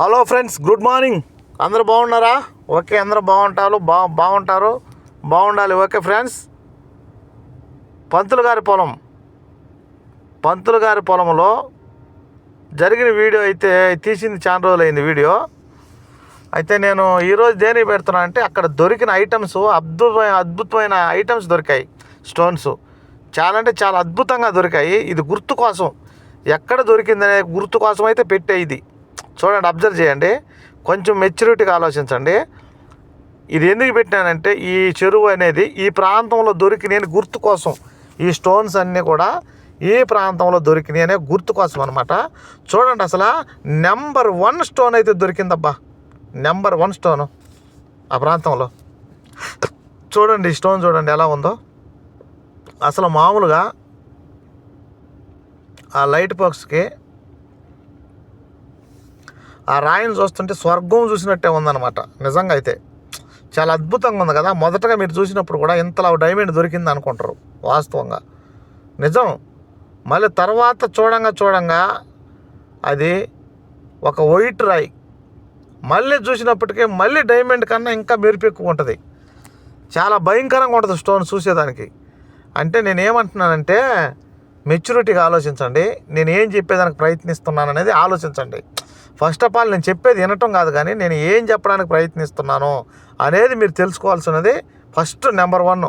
Hello friends good morning. అందరూ బాగున్నారా? Okay అందరూ బాగుంటారు బా బాగుంటారు. బాగుండాలి ఓకే ఫ్రెండ్స్. పంతులు గారి పొలం. పంతులు గారి పొలంలో జరిగిన వీడియో అయితే తీసింది చాలా రోజులు అయింది వీడియో. అయితే నేను ఈరోజు దేనికి పెడుతున్నా అంటే అక్కడ దొరికిన ఐటమ్స్ అద్భుతమైన అద్భుతమైన ఐటమ్స్ దొరికాయి. స్టోన్స్ చాలా అంటే చాలా అద్భుతంగా దొరికాయి. ఇది గుర్తు కోసం. ఎక్కడ దొరికిందనే గుర్తు కోసం అయితే పెట్టే ఇది. చూడండి అబ్జర్వ్ చేయండి. కొంచెం మెచ్యూరిటీగా ఆలోచించండి. ఇది ఎందుకు పెట్టానంటే ఈ చెరువు అనేది ఈ ప్రాంతంలో దొరికినాయి గుర్తు కోసం. ఈ స్టోన్స్ అన్నీ కూడా ఈ ప్రాంతంలో దొరికినాయి అనే గుర్తు కోసం అనమాట చూడండి అసలు నెంబర్ వన్ స్టోన్ అయితే దొరికిందబ్బా. నెంబర్ వన్ స్టోను ఆ ప్రాంతంలో. చూడండి స్టోన్ చూడండి ఎలా ఉందో. అసలు మామూలుగా ఆ లైట్ బాక్స్కి ఆ రాయిని చూస్తుంటే స్వర్గం చూసినట్టే ఉందన్నమాట. నిజంగా అయితే. చాలా అద్భుతంగా ఉంది కదా. మొదటగా మీరు చూసినప్పుడు కూడా ఇంతలా డైమండ్ దొరికింది అనుకుంటారు వాస్తవంగా. నిజం. మళ్ళీ తర్వాత చూడంగా చూడంగా అది ఒక వైట్ రాయి. మళ్ళీ చూసినప్పటికీ మళ్ళీ డైమండ్ కన్నా ఇంకా మెరుపు ఎక్కువ ఉంటుంది. చాలా భయంకరంగా ఉంటుంది స్టోన్ చూసేదానికి. అంటే నేను ఏమంటున్నానంటే మెచ్యూరిటీగా ఆలోచించండి. నేను ఏం చెప్పేదానికి ప్రయత్నిస్తున్నాను అనేది ఆలోచించండి. ఫస్ట్ ఆఫ్ ఆల్ నేను చెప్పేది వినటం కాదు కానీ నేను ఏం చెప్పడానికి ప్రయత్నిస్తున్నాను అనేది మీరు తెలుసుకోవాల్సినది ఫస్ట్ నెంబర్ వన్.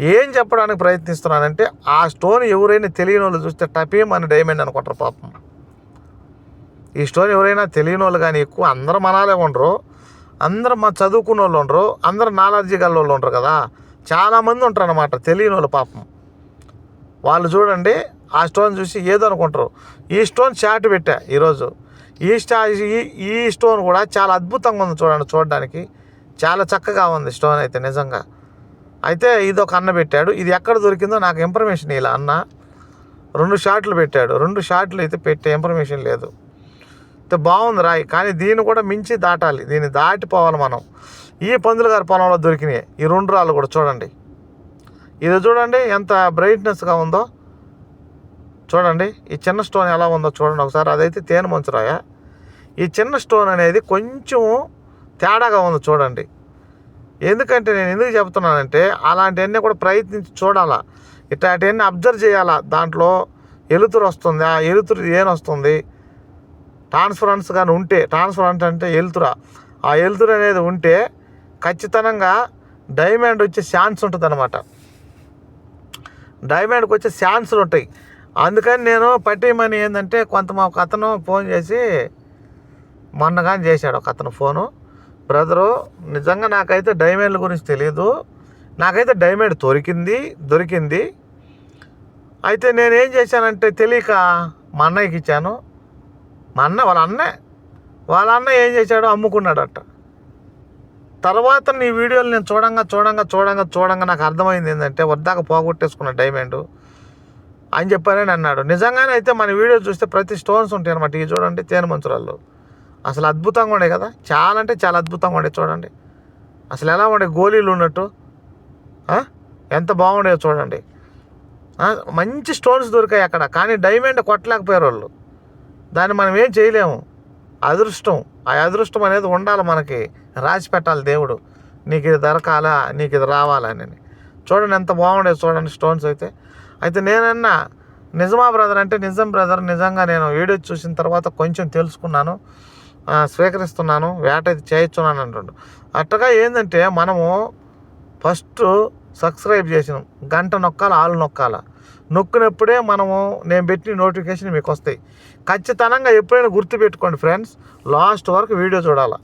ఏం చెప్పడానికి ప్రయత్నిస్తున్నానంటే ఆ స్టోన్ ఎవరైనా తెలియని వాళ్ళు చూస్తే టపీమ్ అని డైమండ్ అనుకుంటారు పాపం. ఈ స్టోన్ ఎవరైనా తెలియని వాళ్ళు కానీ ఎక్కువ అందరూ మనాలే ఉండరు. అందరూ మా చదువుకున్న వాళ్ళు ఉండరు. అందరూ నాలెడ్జీ గల వాళ్ళు ఉండరు కదా. చాలామంది ఉంటారు అనమాట తెలియని వాళ్ళు పాపం. వాళ్ళు చూడండి ఆ స్టోన్ చూసి ఏదో అనుకుంటారు. ఈ స్టోన్ షార్ట్ పెట్టా ఈరోజు. ఈ స్టా ఈ- ఈ స్టోన్ కూడా చాలా అద్భుతంగా ఉంది చూడండి చూడడానికి. చాలా చక్కగా ఉంది స్టోన్ అయితే నిజంగా. అయితే ఇది ఒక అన్న పెట్టాడు. ఇది ఎక్కడ దొరికిందో నాకు ఇన్ఫర్మేషన్ ఇలా అన్న. రెండు షాట్లు పెట్టాడు. రెండు షాట్లు అయితే పెట్టే ఇన్ఫర్మేషన్ లేదు. అయితే బాగుంది రాయి. కానీ దీన్ని కూడా మించి దాటాలి. దీన్ని దాటిపోవాలి మనం. ఈ పందులు గారి పొలంలో దొరికినాయి. ఈ రెండు రాళ్ళు కూడా చూడండి. ఇది చూడండి ఎంత బ్రైట్నెస్గా ఉందో. చూడండి ఈ చిన్న స్టోన్ ఎలా ఉందో చూడండి ఒకసారి. అదైతే తేనె మంచురాయ. ఈ చిన్న స్టోన్ అనేది కొంచెం తేడాగా ఉంది చూడండి. ఎందుకంటే నేను ఎందుకు చెప్తున్నానంటే అలాంటివన్నీ కూడా ప్రయత్నించి చూడాలా. ఇట్లాంటివన్నీ అబ్జర్వ్ చేయాలా. దాంట్లో ఎలుతురు వస్తుంది. ఆ ఎలుతురు ఏం వస్తుంది? ట్రాన్స్ఫరెన్స్ కానీ ఉంటే ట్రాన్స్ఫరెన్స్ అంటే ఎలుతురా. ఆ ఎలుతురు అనేది ఉంటే ఖచ్చితంగా డైమండ్ వచ్చే ఛాన్స్ ఉంటుంది అనమాట డైమండ్కి వచ్చే ఛాన్సులు ఉంటాయి. అందుకని నేను పట్టేయమని ఏంటంటే కొంత మా ఒక అతను ఫోన్ చేసి మొన్న కానీ చేశాడు ఒక అతను ఫోను. బ్రదరు నిజంగా నాకైతే డైమండ్ల గురించి తెలియదు నాకైతే డైమండ్ దొరికింది దొరికింది. అయితే నేను ఏం చేశానంటే తెలియక మా అన్నయ్యకి ఇచ్చాను. మా అన్న వాళ్ళ అన్నే వాళ్ళ అన్న ఏం చేశాడో అమ్ముకున్నాడట. తర్వాత నీ వీడియోలు నేను చూడంగా చూడంగా చూడంగా చూడంగా నాకు అర్థమైంది ఏంటంటే వద్దాక పోగొట్టేసుకున్న డైమండ్. అని చెప్పానని అన్నాడు. నిజంగానే అయితే మన వీడియో చూస్తే ప్రతి స్టోన్స్ ఉంటాయి అనమాట ఇవి చూడండి తేనె మంచురాల్లో అసలు అద్భుతంగా ఉండే కదా? చాలా అంటే చాలా అద్భుతంగా ఉండే చూడండి. అసలు ఎలా ఉండే? గోళీలు ఉన్నట్టు. ఎంత బాగుండేదో చూడండి. మంచి స్టోన్స్ దొరికాయి అక్కడ. కానీ డైమండ్ కొట్టలేకపోయారు వాళ్ళు దాన్ని మనం ఏం చేయలేము. అదృష్టం. ఆ అదృష్టం అనేది ఉండాలి మనకి. రాసి పెట్టాలి దేవుడు. నీకు ఇది దొరకాలా? నీకు ఇది రావాలని చూడండి ఎంత బాగుండేది చూడండి స్టోన్స్ అయితే. అయితే నేనన్నా నిజమా బ్రదర్ అంటే నిజం బ్రదర్ నిజంగా నేను వీడియో చూసిన తర్వాత కొంచెం తెలుసుకున్నాను స్వీకరిస్తున్నాను వేట అయితే చేయించున్నాను అంటుండు. అట్టగా ఏంటంటే మనము ఫస్ట్ సబ్స్క్రైబ్ చేసినాం గంట నొక్కాల ఆలు నొక్కాల? నొక్కినప్పుడే మనము నేను పెట్టిన నోటిఫికేషన్ మీకు వస్తాయి. ఖచ్చితంగా ఎప్పుడైనా గుర్తుపెట్టుకోండి ఫ్రెండ్స్ లాస్ట్ వరకు వీడియో చూడాలా?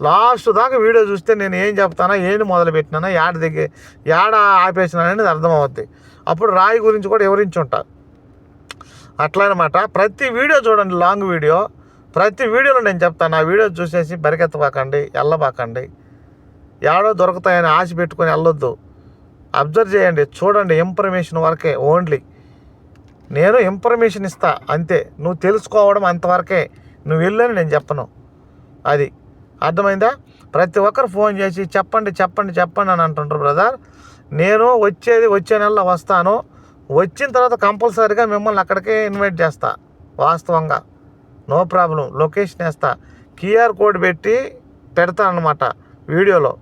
లాస్ట్ దాకా వీడియో చూస్తే నేను ఏం చెప్తానా ఏంటి మొదలు పెట్టినానా యాడ దిగి యాడ ఆపేసినా అనేది అర్థమవుద్ది. అప్పుడు రాయి గురించి కూడా వివరించి ఉంటా అట్లా అనమాట ప్రతి వీడియో చూడండి లాంగ్ వీడియో. ప్రతి వీడియోలో నేను చెప్తాను ఆ వీడియో చూసేసి బరికెత్తబాకండి వెళ్ళబాకండి ఏడో దొరుకుతాయని ఆశ పెట్టుకొని వెళ్ళొద్దు అబ్జర్వ్ చేయండి చూడండి ఇన్ఫర్మేషన్ వరకే ఓన్లీ. నేను ఇన్ఫర్మేషన్ ఇస్తా అంతే. నువ్వు తెలుసుకోవడం అంతవరకే. నువ్వు వెళ్ళని నేను చెప్పను. అది. అర్థమైందా? ప్రతి ఒక్కరు ఫోన్ చేసి చెప్పండి చెప్పండి చెప్పండి అని అంటుంటారు బ్రదర్. నేను వచ్చేది వచ్చే నెలలో వస్తాను. వచ్చిన తర్వాత కంపల్సరీగా మిమ్మల్ని అక్కడికే ఇన్వైట్ చేస్తా వాస్తవంగా. నో ప్రాబ్లం లొకేషన్ వేస్తా. క్యూఆర్ కోడ్ పెట్టి పెడతానమాట వీడియోలో.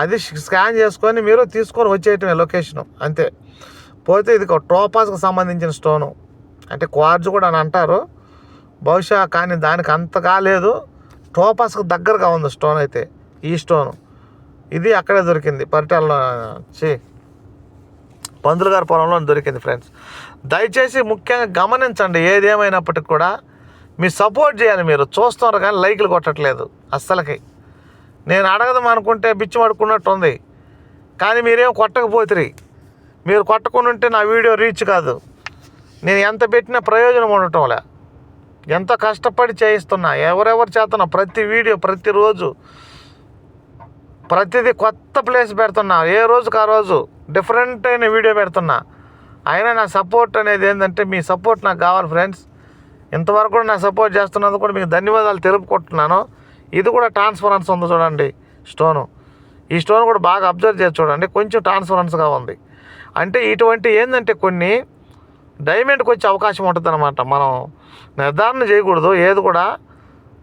అది స్కాన్ చేసుకొని మీరు తీసుకొని వచ్చేయటమే లొకేషను అంతే. పోతే ఇది ఒక టోపాస్కి సంబంధించిన స్టోను అంటే క్వార్జ్ కూడా అని అంటారు. బహుశా కానీ దానికి అంతగా లేదు. టోపాస్కి దగ్గరగా ఉంది స్టోన్ అయితే ఈ స్టోను. ఇది అక్కడే దొరికింది పరిటాల్లో చి పందులు గారి పొలంలో దొరికింది ఫ్రెండ్స్. దయచేసి ముఖ్యంగా గమనించండి ఏది కూడా మీ సపోర్ట్ చేయాలి మీరు. చూస్తున్నారు కానీ లైక్లు కొట్టట్లేదు అస్సలకి. నేను అడగదాం అనుకుంటే బిచ్చి పడుకున్నట్టు ఉంది. కానీ మీరేం కొట్టకపోతురి. మీరు కొట్టకుండా ఉంటే నా వీడియో రీచ్ కాదు. నేను ఎంత పెట్టినా ప్రయోజనం ఉండటంలే ఎంత కష్టపడి చేయిస్తున్నా ఎవరెవరు చేస్తున్నా ప్రతి వీడియో ప్రతిరోజు ప్రతిదీ కొత్త ప్లేస్ పెడుతున్నా ఏ రోజుకి ఆ రోజు డిఫరెంట్ అయిన వీడియో పెడుతున్నా. అయినా నా సపోర్ట్ అనేది ఏంటంటే మీ సపోర్ట్ నాకు కావాలి ఫ్రెండ్స్ ఇంతవరకు కూడా నా సపోర్ట్ చేస్తున్నందుకు కూడా మీకు ధన్యవాదాలు తెలుపుకుంటున్నాను. ఇది కూడా ట్రాన్స్ఫరెన్స్ ఉంది చూడండి స్టోను ఈ స్టోన్ కూడా బాగా అబ్జర్వ్ చేసి చూడండి కొంచెం ట్రాన్స్ఫరెన్స్గా ఉంది. అంటే ఇటువంటి ఏంటంటే కొన్ని డైమండ్కి వచ్చే అవకాశం ఉంటుంది అనమాట మనం నిర్ధారణ చేయకూడదు. ఏది కూడా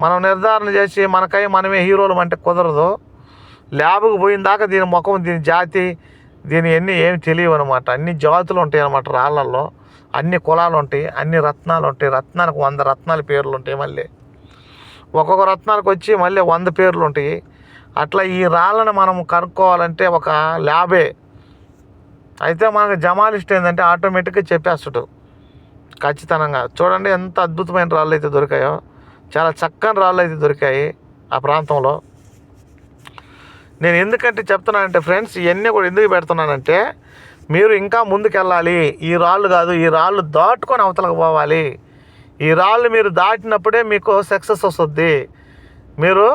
మనం నిర్ధారణ చేసి మనకై మనమే హీరోలు అంటే కుదరదు. ల్యాబ్కి పోయిన దాకా దీని ముఖం దీని జాతి దీని ఎన్ని ఏమి తెలియవు అనమాట అన్ని జాతులు ఉంటాయి అనమాట రాళ్ళల్లో. అన్ని కులాలు ఉంటాయి అన్ని రత్నాలు ఉంటాయి. రత్నాలకు వంద రత్నాల పేర్లు ఉంటాయి మళ్ళీ. ఒక్కొక్క రత్నాలకు వచ్చి మళ్ళీ వంద పేర్లు ఉంటాయి. అట్లా ఈ రాళ్ళని మనం కనుక్కోవాలంటే ఒక ల్యాబే అయితే మనకు జమాలిస్ట్ ఏంటంటే ఆటోమేటిక్గా చెప్పేస్తాడు ఖచ్చితంగా. చూడండి ఎంత అద్భుతమైన రాళ్ళు అయితే దొరికాయో. చాలా చక్కని రాళ్ళు అయితే దొరికాయి ఆ ప్రాంతంలో. నేను ఎందుకంటే చెప్తున్నానంటే ఫ్రెండ్స్ ఇవన్నీ కూడా ఎందుకు పెడుతున్నానంటే మీరు ఇంకా ముందుకెళ్ళాలి. ఈ రాళ్ళు కాదు ఈ రాళ్ళు దాటుకొని అవతలకు పోవాలి. ఈ రాళ్ళు మీరు దాటినప్పుడే మీకు సక్సెస్ వస్తుంది. మీరు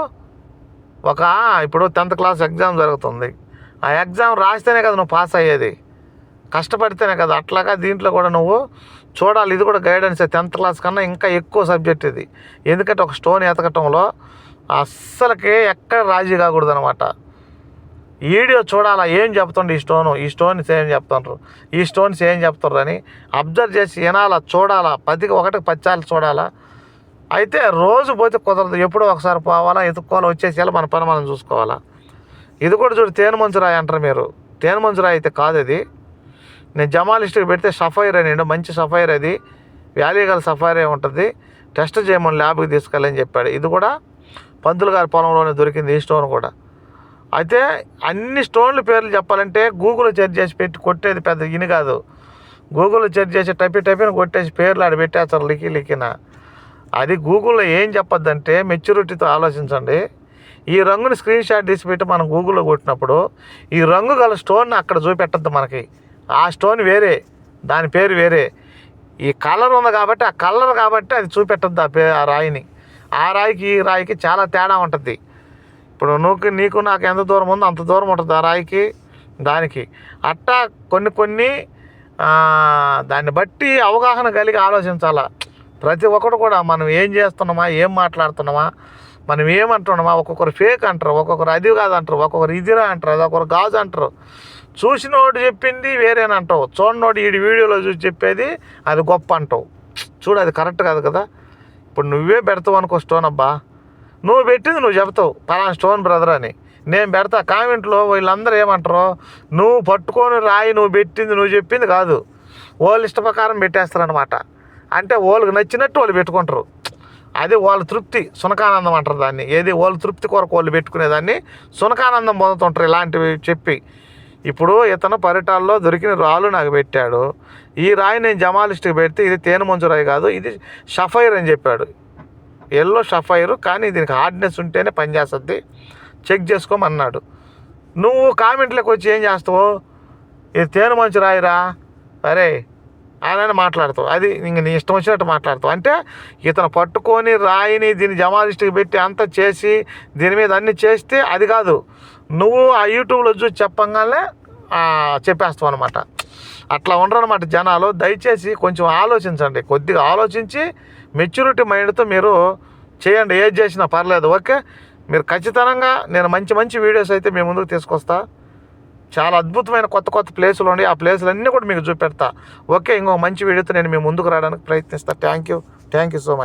ఒక ఇప్పుడు టెన్త్ క్లాస్ ఎగ్జామ్ జరుగుతుంది. ఆ ఎగ్జామ్ రాస్తేనే కదా నువ్వు పాస్ అయ్యేది. కష్టపడితేనే కదా అట్లాగా దీంట్లో కూడా నువ్వు చూడాలి. ఇది కూడా గైడెన్స్ టెన్త్ క్లాస్ కన్నా ఇంకా ఎక్కువ సబ్జెక్ట్ ఇది. ఎందుకంటే ఒక స్టోన్ ఎతకటంలో అస్సలకి ఎక్కడ రాజీ కాకూడదు అనమాట వీడియో చూడాలా ఏం చెప్తుండ్రు ఈ స్టోను ఈ స్టోన్స్ ఏం చెప్తుండ్రు? ఈ స్టోన్స్ ఏం చెప్తుండ్రు అని అబ్జర్వ్ చేసి వినాలా చూడాలా. పదికి ఒకటికి పచ్చాలు చూడాలా. అయితే రోజు పోతే కుదరదు. ఎప్పుడో ఒకసారి పోవాలా ఎత్తుక్కోవాలా వచ్చేసేయాలి మన పని మనం చూసుకోవాలా. ఇది కూడా చూడు తేనె మంచురాయి అంటారు మీరు. తేనె మంచురాయి అయితే కాదు అది నేను జమాలిస్ట్కి పెడితే సఫైర్ అని మంచి సఫైర్ అది. వ్యాలీగల్ సఫైర్ ఉంటుంది. టెస్ట్ చేయమని ల్యాబ్కి తీసుకెళ్ళని చెప్పాడు. ఇది కూడా పంతులు గారి పొలంలోనే దొరికింది ఈ స్టోన్ కూడా. అయితే అన్ని స్టోన్ల పేర్లు చెప్పాలంటే గూగుల్ సెర్చ్ చేసి పెట్టి కొట్టేది పెద్ద ఇని కాదు. గూగుల్లో సెర్చ్ చేసి టైపి టైపిని కొట్టేసి పేర్లు ఆడ పెట్టేస్తారు లికి లికిన అది గూగుల్లో ఏం చెప్పొద్దంటే మెచ్యూరిటీతో ఆలోచించండి. ఈ రంగుని స్క్రీన్ షాట్ తీసి పెట్టి మనం గూగుల్లో కొట్టినప్పుడు ఈ రంగు గల స్టోన్ అక్కడ చూపెట్టద్దు మనకి. ఆ స్టోన్ వేరే దాని పేరు వేరే. ఈ కలర్ ఉంది కాబట్టి ఆ కలర్ కాబట్టి అది చూపెట్టద్దు ఆ పే ఆ రాయిని. ఆ రాయికి ఈ రాయికి చాలా తేడా ఉంటుంది. ఇప్పుడు నువ్వు నీకు నాకు ఎంత దూరం ఉందో అంత దూరం ఉంటుంది ఆ రాయికి దానికి. అట్టా కొన్ని కొన్ని దాన్ని బట్టి అవగాహన కలిగి ఆలోచించాలా. ప్రతి ఒక్కరు కూడా మనం ఏం చేస్తున్నామా ఏం మాట్లాడుతున్నామా మనం ఏమంటున్నామా ఒక్కొక్కరు ఫేక్ అంటారు ఒక్కొక్కరు అది కాదు అంటారు ఒక్కొక్కరు ఇదిరా అంటారు అది ఒకరు గాజు అంటారు. చూసినోడు చెప్పింది వేరేనంటావు చూడనోడు ఈ వీడియోలో చూసి చెప్పేది అది గొప్ప అంటావు. చూడు అది కరెక్ట్ కాదు కదా. ఇప్పుడు నువ్వే పెడతావు అనుకో స్టోన్ అబ్బా. నువ్వు పెట్టింది నువ్వు చెప్తావు పలానా స్టోన్ బ్రదర్ అని. నేను పెడతా. కామెంట్లో వీళ్ళందరూ ఏమంటారు నువ్వు పట్టుకొని రాయి నువ్వు పెట్టింది నువ్వు చెప్పింది కాదు. వాళ్ళు ఇష్ట ప్రకారం పెట్టేస్తారనమాట అంటే వాళ్ళకి నచ్చినట్టు వాళ్ళు పెట్టుకుంటారు. అది వాళ్ళ తృప్తి. సునకానందం అంటారు దాన్ని. ఏది? వాళ్ళ తృప్తి కొరకు వాళ్ళు పెట్టుకునేదాన్ని. సునకానందం పొందుతుంటారు ఇలాంటివి చెప్పి. ఇప్పుడు ఇతను పరిటాల్లో దొరికిన రాళ్ళు నాకు పెట్టాడు. ఈ రాయి నేను జమాలిస్ట్కి పెడితే ఇది తేనె మంచు రాయి కాదు ఇది షఫైర్ అని చెప్పాడు. ఎల్లో షఫైర్ కానీ దీనికి హార్డ్నెస్ ఉంటేనే పనిచేస్తుంది చెక్ చేసుకోమన్నాడు. నువ్వు కామెంట్లోకి వచ్చి ఏం చేస్తావు? ఇది తేనె మంచు రాయిరా? అరే ఆయన మాట్లాడతావు. అది ఇంక నీ ఇష్టం వచ్చినట్టు మాట్లాడతావు. అంటే ఇతను పట్టుకొని రాయిని దీన్ని జమాలిస్ట్కి పెట్టి అంతా చేసి దీని మీద అన్ని చేస్తే అది కాదు. నువ్వు ఆ యూట్యూబ్లో చూసి చెప్పంగానే చెప్పేస్తావు అనమాట అట్లా ఉండరనమాట జనాలు. దయచేసి కొంచెం ఆలోచించండి. కొద్దిగా ఆలోచించి మెచ్యూరిటీ మైండ్తో మీరు చేయండి. ఏది చేసినా పర్లేదు ఓకే? మీరు ఖచ్చితంగా నేను మంచి మంచి వీడియోస్ అయితే మీ ముందుకు తీసుకొస్తా. చాలా అద్భుతమైన కొత్త కొత్త ప్లేసులు ఉన్నాయి. ఆ ప్లేసులు అన్నీ కూడా మీకు చూపెడతా. ఓకే ఇంకో మంచి వీడియోతో నేను మీ ముందుకు రావడానికి ప్రయత్నిస్తాను thank you thank you so much